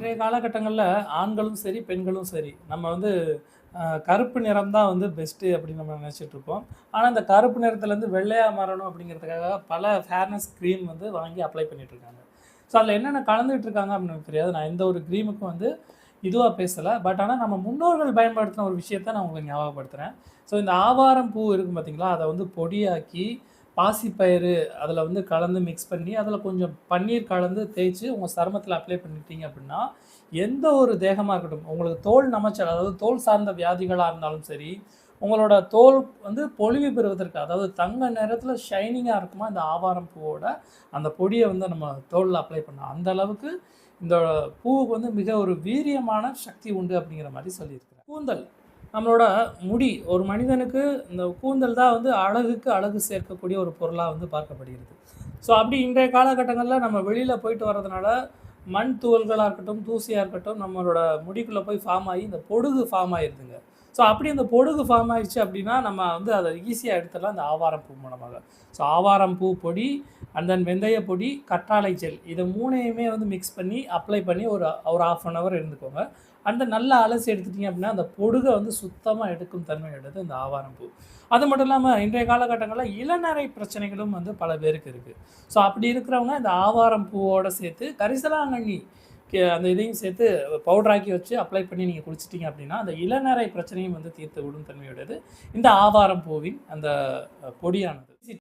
இன்றைய காலகட்டங்களில் ஆண்களும் சரி பெண்களும் சரி நம்ம வந்து கருப்பு நிறம் தான் வந்து பெஸ்ட்டு அப்படின்னு நம்ம நினச்சிட்டு ஆனால் இந்த கருப்பு நிறத்துலேருந்து வெள்ளையாக மாறணும் அப்படிங்கிறதுக்காக பல ஃபேர்னஸ் க்ரீம் வந்து வாங்கி அப்ளை பண்ணிட்டு இருக்காங்க. ஸோ அதில் என்னென்ன கலந்துகிட்டு இருக்காங்க அப்படின்னு தெரியாது. நான் எந்த ஒரு க்ரீமுக்கும் வந்து இதுவாக பேசலை. பட் ஆனால் நம்ம முன்னோர்கள் பயன்படுத்தின ஒரு விஷயத்த நான் உங்களுக்கு ஞாபகப்படுத்துகிறேன் ஸோ இந்த ஆவாரம் பூ இருக்கும் பார்த்தீங்களா அதை வந்து பொடியாக்கி பாசிப்பயிறு அதில் வந்து கலந்து மிக்ஸ் பண்ணி அதில் கொஞ்சம் பன்னீர் கலந்து தேய்ச்சி உங்கள் சருமத்தில் அப்ளை பண்ணிட்டீங்க அப்படின்னா எந்த ஒரு தேகமாக இருக்கட்டும் உங்களுக்கு தோல் நமைச்சல் அதாவது தோல் சார்ந்த வியாதிகளாக இருந்தாலும் சரி உங்களோட தோல் வந்து பொலிவு பெறுவதற்கு அதாவது தங்க நேரத்தில் ஷைனிங்காக இருக்குமா இந்த ஆவாரம் பூவோட அந்த பொடியை வந்து நம்ம தோலில் அப்ளை பண்ணோம் அந்த அளவுக்கு இந்த பூவுக்கு வந்து மிக ஒரு வீரியமான சக்தி உண்டு அப்படிங்கிற மாதிரி சொல்லியிருக்கிறேன். கூந்தல். நம்மளோட முடி ஒரு மனிதனுக்கு இந்த கூந்தல் தான் வந்து அழகுக்கு அழகு சேர்க்கக்கூடிய ஒரு பொருளாக வந்து பார்க்கப்படுகிறது. ஸோ அப்படி இன்றைய காலகட்டங்களில் நம்ம வெளியில் போயிட்டு வர்றதுனால மண் தூவல்களாக இருக்கட்டும் தூசியாக இருக்கட்டும் நம்மளோட முடிக்குள்ளே போய் ஃபார்ம் ஆகி இந்த பொடுகு ஃபார்ம் ஆயிருதுங்க. ஸோ அப்படி அந்த பொடுகு ஃபார்ம் ஆகிடுச்சு அப்படின்னா நம்ம வந்து அதை ஈஸியாக எடுத்துடலாம் அந்த ஆவாரம் பூ மூலமாக. ஸோ ஆவாரம் பூ பொடி அண்ட் தென் வெந்தய பொடி கற்றாழை ஜெல். இதை மூணையுமே வந்து மிக்ஸ் பண்ணி அப்ளை பண்ணி ஒரு ஒரு ஆஃப் அன் ஹவர் இருந்துக்கோங்க. அந்த நல்லா அலசி எடுத்துட்டீங்க அப்படின்னா அந்த பொடுகை வந்து சுத்தமாக எடுக்கும் தன்மை எடுத்து அந்த ஆவாரம் பூ. அது மட்டும் இல்லாமல் இன்றைய காலகட்டங்களில் இளநரை பிரச்சனைகளும் வந்து பல பேருக்கு இருக்குது ஸோ அப்படி இருக்கிறவங்க இந்த ஆவாரம் பூவோடு சேர்த்து கரிசலாங்கண்ணி அந்த இதையும் சேர்த்து பவுடராக்கி வச்சு அப்ளை பண்ணி நீங்கள் குளிச்சிட்டிங்க அப்படின்னா அந்த இளநரை பிரச்சனையும் வந்து தீர்த்து விடும் தன்மையுடையது. இந்த ஆவாரம் பூவின் அந்த பொடியானது.